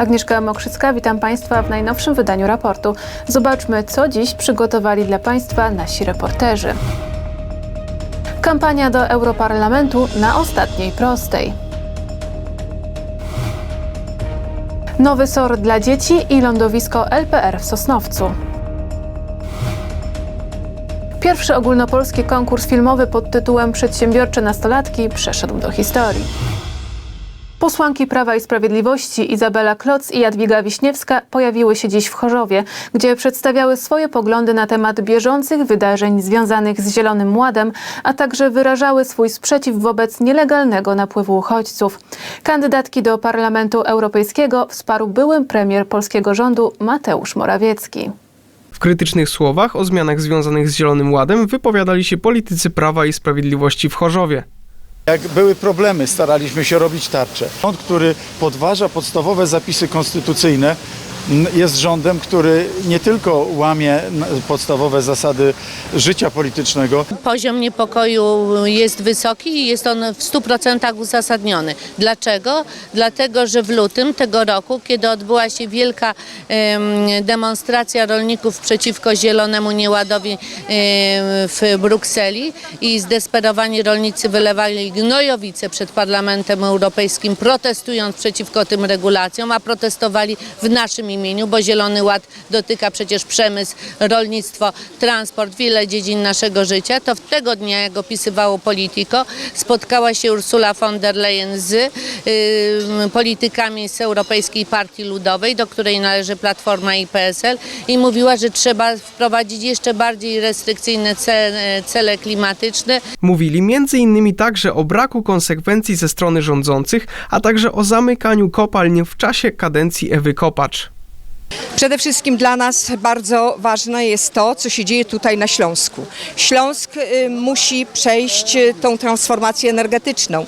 Agnieszka Mokrzycka, witam Państwa w najnowszym wydaniu raportu. Zobaczmy, co dziś przygotowali dla Państwa nasi reporterzy. Kampania do Europarlamentu na ostatniej prostej. Nowy SOR dla dzieci i lądowisko LPR w Sosnowcu. Pierwszy ogólnopolski konkurs filmowy pod tytułem Przedsiębiorcze nastolatki przeszedł do historii. Posłanki Prawa i Sprawiedliwości Izabela Kloc i Jadwiga Wiśniewska pojawiły się dziś w Chorzowie, gdzie przedstawiały swoje poglądy na temat bieżących wydarzeń związanych z Zielonym Ładem, a także wyrażały swój sprzeciw wobec nielegalnego napływu uchodźców. Kandydatki do Parlamentu Europejskiego wsparł były premier polskiego rządu Mateusz Morawiecki. W krytycznych słowach o zmianach związanych z Zielonym Ładem wypowiadali się politycy Prawa i Sprawiedliwości w Chorzowie. Jak były problemy, staraliśmy się robić tarcze. Rząd, który podważa podstawowe zapisy konstytucyjne, jest rządem, który nie tylko łamie podstawowe zasady życia politycznego, Poziom niepokoju jest wysoki i jest on w 100% uzasadniony. Dlaczego? Dlatego, że w lutym tego roku, kiedy odbyła się wielka em, demonstracja rolników przeciwko Zielonemu Nieładowi w Brukseli i zdesperowani rolnicy wylewali gnojowice przed Parlamentem Europejskim, protestując przeciwko tym regulacjom, a protestowali w naszym imieniu, bo Zielony Ład dotyka przecież przemysł, rolnictwo, transport, wiele dziedzin naszego życia, to w tego dnia, jak opisywało Politico, spotkała się Ursula von der Leyen z y, politykami z Europejskiej Partii Ludowej, do której należy Platforma i PSL i mówiła, że trzeba wprowadzić jeszcze bardziej restrykcyjne cele, cele klimatyczne, Mówili m.in. także o braku konsekwencji ze strony rządzących, a także o zamykaniu kopalń w czasie kadencji Ewy Kopacz. Przede wszystkim dla nas bardzo ważne jest to, co się dzieje tutaj na Śląsku. Śląsk y, musi przejść y, tą transformację energetyczną.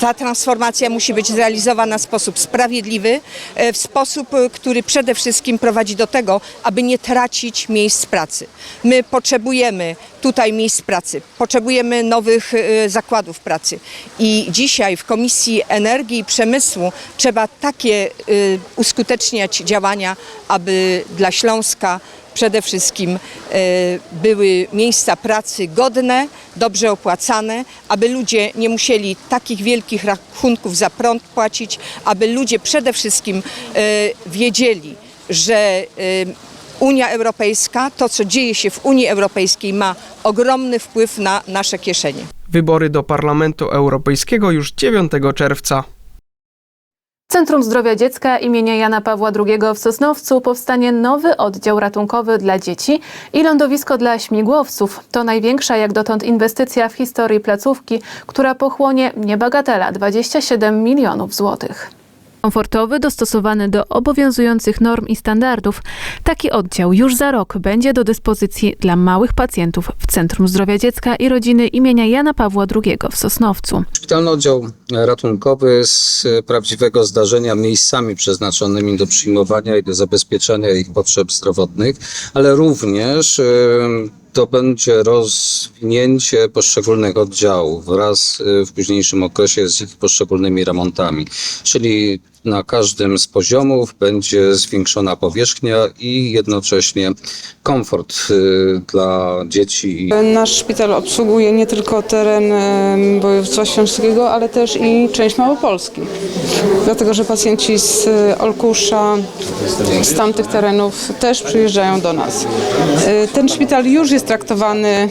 Ta transformacja musi być zrealizowana w sposób sprawiedliwy, y, w sposób, który przede wszystkim prowadzi do tego, aby nie tracić miejsc pracy. My potrzebujemy tutaj miejsc pracy, potrzebujemy nowych zakładów pracy i dzisiaj w Komisji Energii i Przemysłu trzeba takie uskuteczniać działania, aby dla Śląska przede wszystkim e, były miejsca pracy godne, dobrze opłacane, aby ludzie nie musieli takich wielkich rachunków za prąd płacić, aby ludzie przede wszystkim e, wiedzieli, że e, Unia Europejska, to co dzieje się w Unii Europejskiej ma ogromny wpływ na nasze kieszenie. Wybory do Parlamentu Europejskiego już 9 czerwca. Centrum Zdrowia Dziecka imienia Jana Pawła II w Sosnowcu powstanie nowy oddział ratunkowy dla dzieci i lądowisko dla śmigłowców. To największa jak dotąd inwestycja w historii placówki, która pochłonie niebagatela 27 milionów złotych. Komfortowy, dostosowany do obowiązujących norm i standardów, taki oddział już za rok będzie do dyspozycji dla małych pacjentów w Centrum Zdrowia Dziecka i Rodziny imienia Jana Pawła II w Sosnowcu. Szpitalny oddział ratunkowy z prawdziwego zdarzenia miejscami przeznaczonymi do przyjmowania i do zabezpieczenia ich potrzeb zdrowotnych, ale również em, to będzie rozwinięcie poszczególnych oddziałów wraz e, w późniejszym okresie z ich poszczególnymi remontami. Czyli na każdym z poziomów będzie zwiększona powierzchnia i jednocześnie komfort e, dla dzieci Nasz szpital obsługuje nie tylko teren em, województwa śląskiego, ale też i część Małopolski. Dlatego, że pacjenci z e, Olkusza, z tamtych terenów też przyjeżdżają do nas. Ten szpital już jest traktowany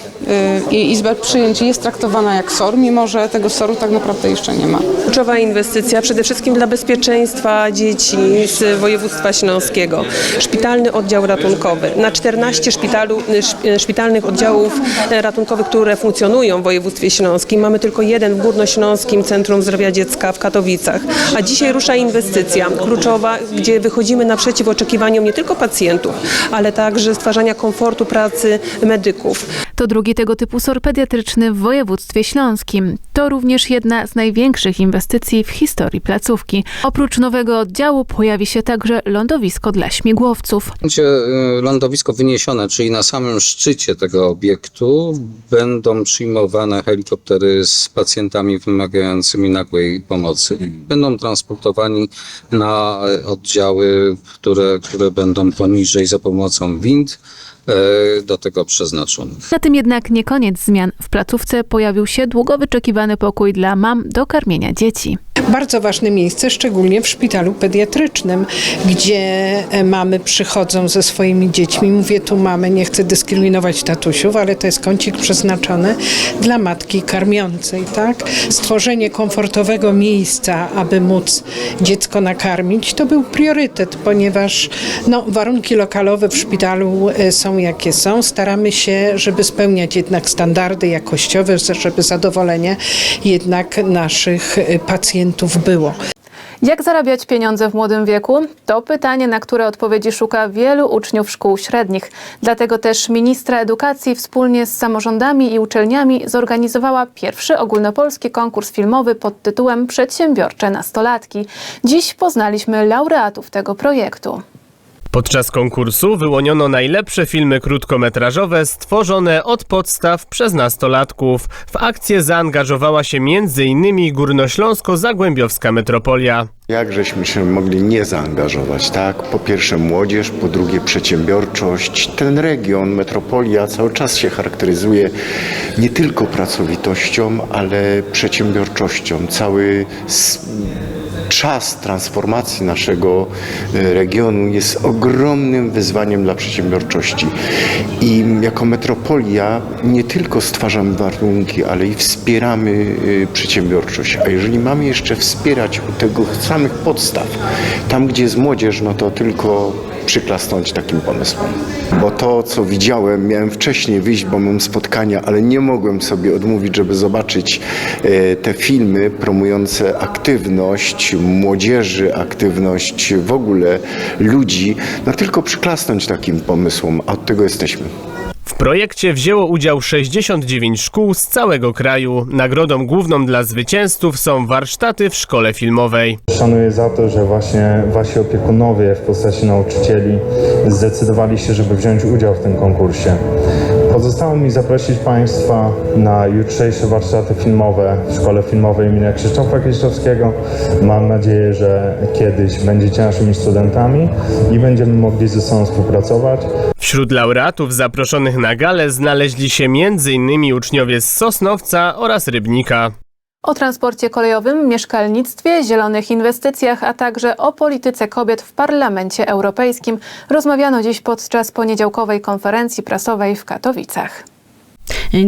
i Izba Przyjęć jest traktowana jak SOR, mimo że tego SOR-u tak naprawdę jeszcze nie ma. kluczowa inwestycja przede wszystkim dla bezpieczeństwa dzieci z województwa śląskiego. Szpitalny oddział ratunkowy. Na 14 szpitalu, sz- szpitalnych oddziałów e, ratunkowych, które funkcjonują w województwie śląskim, mamy tylko jeden w Górnośląskim Centrum Zdrowia Dziecka w Katowicach. A dzisiaj rusza inwestycja kluczowa, gdzie wychodzimy naprzeciw oczekiwaniom nie tylko pacjentów, ale także stwarzania komfortu pracy medyków. To drugi tego typu SOR pediatryczny w województwie śląskim. To również jedna z największych inwestycji w historii placówki. Oprócz nowego oddziału pojawi się także lądowisko dla śmigłowców. Będzie y, lądowisko wyniesione, czyli na samym szczycie tego obiektu będą przyjmowane helikoptery z pacjentami wymagającymi nagłej pomocy. Będą transportowani na e, oddziały, które, które będą poniżej za pomocą wind e, do tego przeznaczone. Na tym jednak nie koniec zmian. W placówce pojawił się długo wyczekiwany pokój dla mam do karmienia dzieci. Bardzo ważne miejsce, szczególnie w szpitalu pediatrycznym, gdzie e, mamy przychodzą ze swoimi dziećmi. Mówię tu mamy, nie chcę dyskryminować tatusiów, ale to jest kącik przeznaczony dla matki karmiącej, tak? Stworzenie komfortowego miejsca, aby móc dziecko nakarmić, to był priorytet, ponieważ no, warunki lokalowe w szpitalu e, są jakie są. Staramy się, żeby spełniać jednak standardy jakościowe, żeby zadowolenie jednak naszych e, pacjentów było. Jak zarabiać pieniądze w młodym wieku? To pytanie, na które odpowiedzi szuka wielu uczniów szkół średnich. Dlatego też ministra edukacji wspólnie z samorządami i uczelniami zorganizowała pierwszy ogólnopolski konkurs filmowy pod tytułem Przedsiębiorcze nastolatki. Dziś poznaliśmy laureatów tego projektu. Podczas konkursu wyłoniono najlepsze filmy krótkometrażowe stworzone od podstaw przez nastolatków. W akcję zaangażowała się m.in. Górnośląsko-Zagłębiowska Metropolia. Jak żeśmy się mogli nie zaangażować, tak? Po pierwsze młodzież, po drugie przedsiębiorczość. Ten region, metropolia cały czas się charakteryzuje nie tylko pracowitością, ale przedsiębiorczością. Cały czas transformacji naszego e, regionu jest ogromnym wyzwaniem dla przedsiębiorczości. I jako metropolia nie tylko stwarzamy warunki, ale i wspieramy e, przedsiębiorczość. A jeżeli mamy jeszcze wspierać u tego samych podstaw, tam gdzie jest młodzież, no to tylko przyklasnąć takim pomysłom. Bo to, co widziałem, miałem wcześniej wyjść, bo mam spotkania, ale nie mogłem sobie odmówić, żeby zobaczyć e, te filmy promujące aktywność młodzieży, aktywność w ogóle ludzi, no tylko przyklasnąć takim pomysłom, a od tego jesteśmy. W projekcie wzięło udział 69 szkół z całego kraju. Nagrodą główną dla zwycięzców są warsztaty w szkole filmowej. Szanuję za to, że właśnie wasi opiekunowie w postaci nauczycieli zdecydowali się, żeby wziąć udział w tym konkursie. Pozostało mi zaprosić Państwa na jutrzejsze warsztaty filmowe w Szkole Filmowej im. Krzysztofa Kieślowskiego. Mam nadzieję, że kiedyś będziecie naszymi studentami i będziemy mogli ze sobą współpracować. Wśród laureatów zaproszonych na galę znaleźli się m.in. uczniowie z Sosnowca oraz Rybnika. O transporcie kolejowym, mieszkalnictwie, zielonych inwestycjach, a także o polityce kobiet w Parlamencie Europejskim rozmawiano dziś podczas poniedziałkowej konferencji prasowej w Katowicach.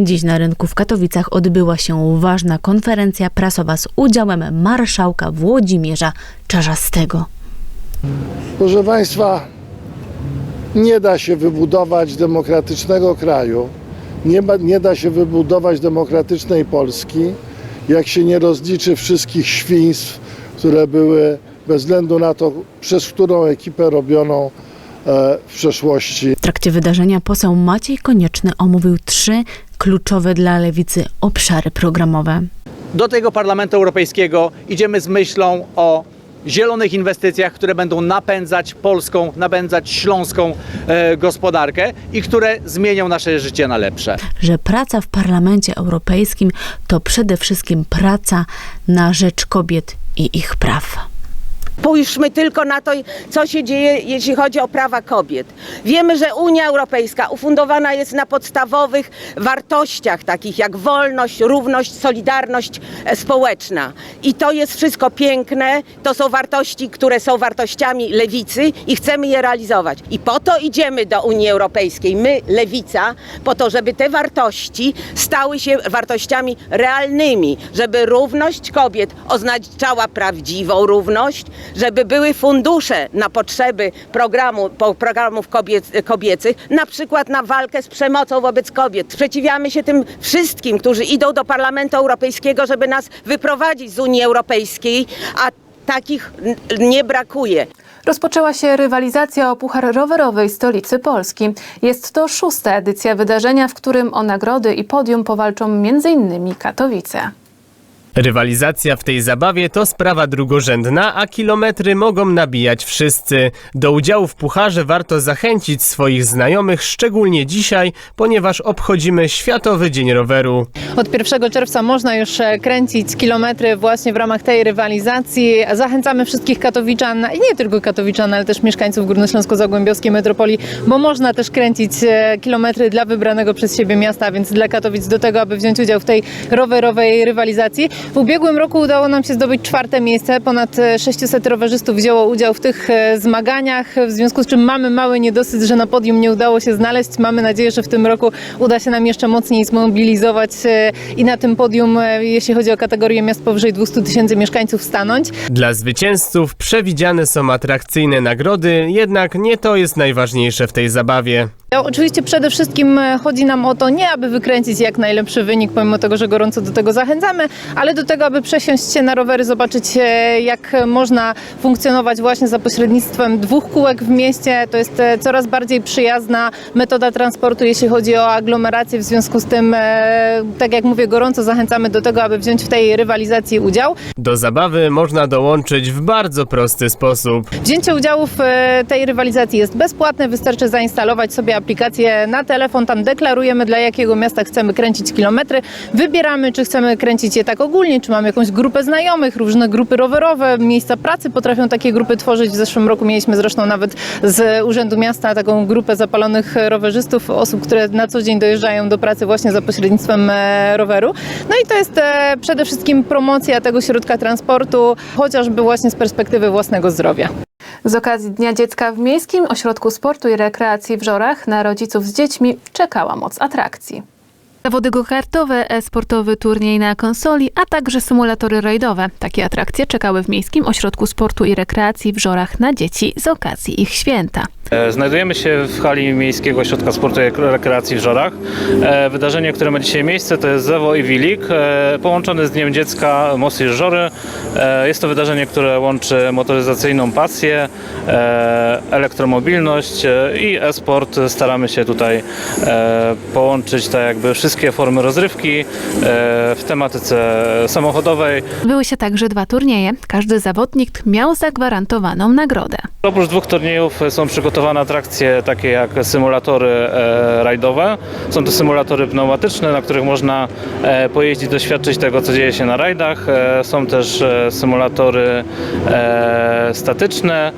Dziś na rynku w Katowicach odbyła się ważna konferencja prasowa z udziałem marszałka Włodzimierza Czarzastego. Proszę Państwa, nie da się wybudować demokratycznego kraju, nie, ma, nie da się wybudować demokratycznej Polski, jak się nie rozliczy wszystkich świństw, które były bez względu na to, przez którą ekipę robioną e, w przeszłości. W trakcie wydarzenia poseł Maciej Konieczny omówił trzy kluczowe dla lewicy obszary programowe. do tego Parlamentu Europejskiego idziemy z myślą o zielonych inwestycjach, które będą napędzać polską, napędzać śląską e, gospodarkę i które zmienią nasze życie na lepsze. Że praca w Parlamencie Europejskim to przede wszystkim praca na rzecz kobiet i ich praw. Spójrzmy tylko na to, co się dzieje, jeśli chodzi o prawa kobiet. Wiemy, że Unia Europejska ufundowana jest na podstawowych wartościach, takich jak wolność, równość, solidarność e, społeczna. I to jest wszystko piękne. To są wartości, które są wartościami lewicy i chcemy je realizować. I po to idziemy do Unii Europejskiej, my, lewica, po to, żeby te wartości stały się wartościami realnymi, żeby równość kobiet oznaczała prawdziwą równość, żeby były fundusze na potrzeby programu, programów kobiec, kobiecych, na przykład na walkę z przemocą wobec kobiet. Sprzeciwiamy się tym wszystkim, którzy idą do Parlamentu Europejskiego, żeby nas wyprowadzić z Unii Europejskiej, a takich nie brakuje. Rozpoczęła się rywalizacja o Puchar Rowerowej Stolicy Polski. Jest to szósta edycja wydarzenia, w którym o nagrody i podium powalczą m.in. Katowice. Rywalizacja w tej zabawie to sprawa drugorzędna, a kilometry mogą nabijać wszyscy. Do udziału w pucharze warto zachęcić swoich znajomych, szczególnie dzisiaj, ponieważ obchodzimy Światowy Dzień Roweru. Od 1 czerwca można już e, kręcić kilometry właśnie w ramach tej rywalizacji. Zachęcamy wszystkich katowiczan, i nie tylko katowiczan, ale też mieszkańców Górnośląsko-Zagłębiowskiej Metropolii, bo można też kręcić e, kilometry dla wybranego przez siebie miasta, więc dla Katowic do tego, aby wziąć udział w tej rowerowej rywalizacji. W ubiegłym roku udało nam się zdobyć czwarte miejsce. Ponad e, 600 rowerzystów wzięło udział w tych e, zmaganiach, w związku z czym mamy mały niedosyt, że na podium nie udało się znaleźć. Mamy nadzieję, że w tym roku uda się nam jeszcze mocniej zmobilizować e, i na tym podium, e, jeśli chodzi o kategorię miast powyżej 200 tysięcy mieszkańców, stanąć. Dla zwycięzców przewidziane są atrakcyjne nagrody, jednak nie to jest najważniejsze w tej zabawie. Oczywiście przede wszystkim e, chodzi nam o to nie, aby wykręcić jak najlepszy wynik, pomimo tego, że gorąco do tego zachęcamy, ale do tego, aby przesiąść się na rowery, zobaczyć e, jak można funkcjonować właśnie za pośrednictwem dwóch kółek w mieście. To jest e, coraz bardziej przyjazna metoda transportu, jeśli chodzi o aglomerację. W związku z tym, tak jak mówię, gorąco zachęcamy do tego, aby wziąć w tej rywalizacji udział. Do zabawy można dołączyć w bardzo prosty sposób. Wzięcie udziału w tej rywalizacji jest bezpłatne, wystarczy zainstalować sobie aplikację na telefon, tam deklarujemy dla jakiego miasta chcemy kręcić kilometry, wybieramy czy chcemy kręcić je tak ogólnie, czy mamy jakąś grupę znajomych, różne grupy rowerowe, miejsca pracy potrafią takie grupy tworzyć. W zeszłym roku mieliśmy zresztą nawet z Urzędu Miasta taką grupę zapalonych rowerzystów, osób, które na co dzień dojeżdżają do pracy właśnie za pośrednictwem e, roweru. No i to jest e, przede wszystkim promocja tego środka transportu, chociażby właśnie z perspektywy własnego zdrowia. Z okazji Dnia Dziecka w Miejskim Ośrodku Sportu i Rekreacji w Żorach na rodziców z dziećmi czekała moc atrakcji. Zawody go-kartowe, e-sportowy turniej na konsoli, a także symulatory rajdowe. Takie atrakcje czekały w Miejskim Ośrodku Sportu i Rekreacji w Żorach na dzieci z okazji ich święta. E, Znajdujemy się w hali Miejskiego Ośrodka Sportu i Rekreacji w Żorach. E, Wydarzenie, które ma dzisiaj miejsce, to jest Zewo i Wilik, e, połączony z Dniem Dziecka Mosy Żory. Jest to wydarzenie, które łączy motoryzacyjną pasję, elektromobilność i e-sport. Staramy się tutaj połączyć tak jakby wszystkie formy rozrywki e, w tematyce samochodowej. Były się także dwa turnieje. Każdy zawodnik miał zagwarantowaną nagrodę. Oprócz dwóch turniejów są przygotowane atrakcje takie jak symulatory e, rajdowe. Są to symulatory pneumatyczne, na których można e, pojeździć, doświadczyć tego, co dzieje się na rajdach. Są też symulatory statyczne,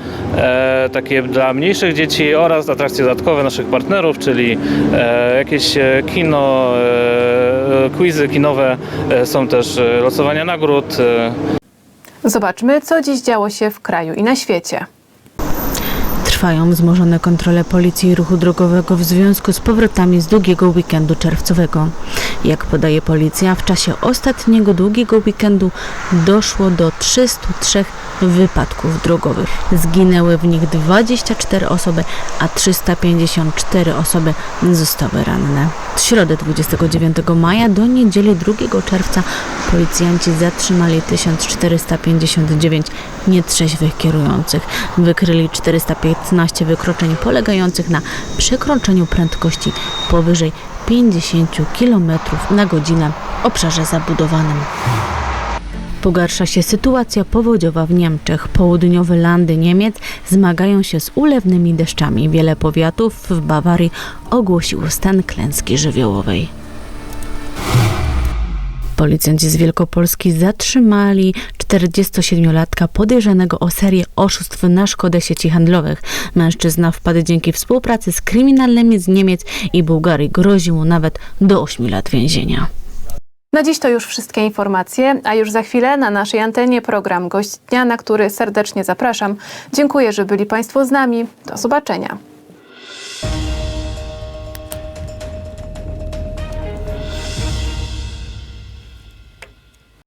takie dla mniejszych dzieci oraz atrakcje dodatkowe naszych partnerów, czyli jakieś kino, quizy kinowe, e, są też e, losowania nagród. E, Zobaczmy, co dziś działo się w kraju i na świecie. Trwają wzmożone kontrole policji i ruchu drogowego w związku z powrotami z długiego weekendu czerwcowego. Jak podaje policja, w czasie ostatniego długiego weekendu doszło do 303 wypadków drogowych. Zginęły w nich 24 osoby, a 354 osoby zostały ranne. W środę 29 maja do niedzieli 2 czerwca policjanci zatrzymali 1459 nietrzeźwych kierujących. Wykryli 415 wykroczeń polegających na przekroczeniu prędkości powyżej 50 km na godzinę w obszarze zabudowanym. Pogarsza się sytuacja powodziowa w Niemczech. Południowe landy Niemiec zmagają się z ulewnymi deszczami. Wiele powiatów w Bawarii ogłosiło stan klęski żywiołowej. Policjanci z Wielkopolski zatrzymali 47-latka podejrzanego o serię oszustw na szkodę sieci handlowych. Mężczyzna wpadł dzięki współpracy z kryminalnymi z Niemiec i Bułgarii. Grozi mu nawet do 8 lat więzienia. Na dziś to już wszystkie informacje, a już za chwilę na naszej antenie program Gość Dnia, na który serdecznie zapraszam. Dziękuję, że byli Państwo z nami. Do zobaczenia.